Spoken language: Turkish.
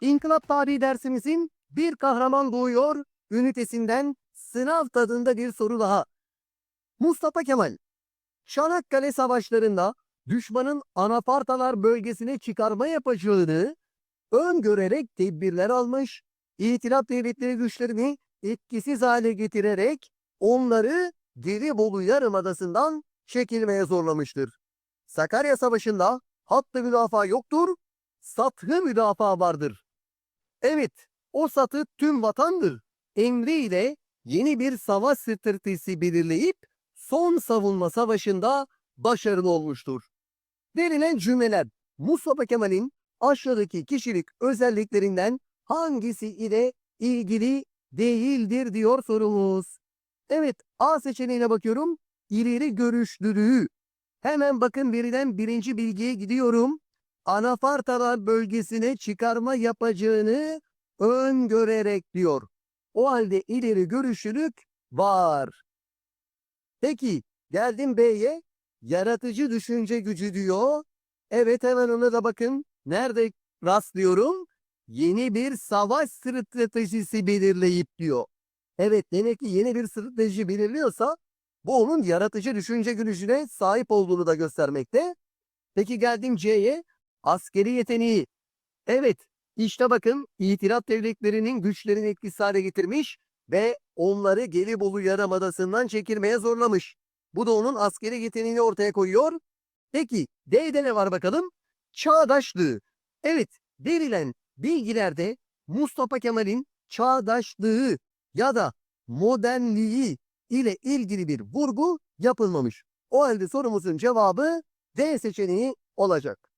İnkılap tarihi dersimizin bir kahraman doğuyor ünitesinden sınav tadında bir soru daha. Mustafa Kemal, Çanakkale savaşlarında düşmanın anafartalar bölgesine çıkarma yapacağını öngörerek tedbirler almış, İtilaf devletleri güçlerini etkisiz hale getirerek onları Gelibolu Yarımadası'ndan çekilmeye zorlamıştır. Sakarya Savaşı'nda hattı müdafaa yoktur, sathı müdafaa vardır. Evet, o satı tüm vatandır. Emriyle yeni bir savaş stratejisi belirleyip son savunma savaşında başarılı olmuştur. Verilen cümleler Mustafa Kemal'in aşağıdaki kişilik özelliklerinden hangisi ile ilgili değildir diyor sorumuz. Evet A seçeneğine bakıyorum. İleri görüşlülüğü. Hemen bakın verilen birinci bilgiye gidiyorum. Anafartalar bölgesine çıkarma yapacağını öngörerek diyor. O halde ileri görüşlülük var. Peki geldim B'ye. Yaratıcı düşünce gücü diyor. Evet hemen ona da bakın. Nerede rastlıyorum? Yeni bir savaş stratejisi belirleyip diyor. Evet demek ki yeni bir strateji belirliyorsa bu onun yaratıcı düşünce gücüne sahip olduğunu da göstermekte. Peki geldim C'ye. Askeri yeteneği. Evet işte bakın itiraf devletlerinin güçlerini etkisiz hale getirmiş ve onları Gelibolu Yarımadası'ndan çekilmeye zorlamış. Bu da onun askeri yeteneğini ortaya koyuyor. Peki D'de ne var bakalım? Çağdaşlığı. Evet verilen bilgilerde Mustafa Kemal'in çağdaşlığı ya da modernliği ile ilgili bir vurgu yapılmamış. O halde sorumuzun cevabı D seçeneği olacak.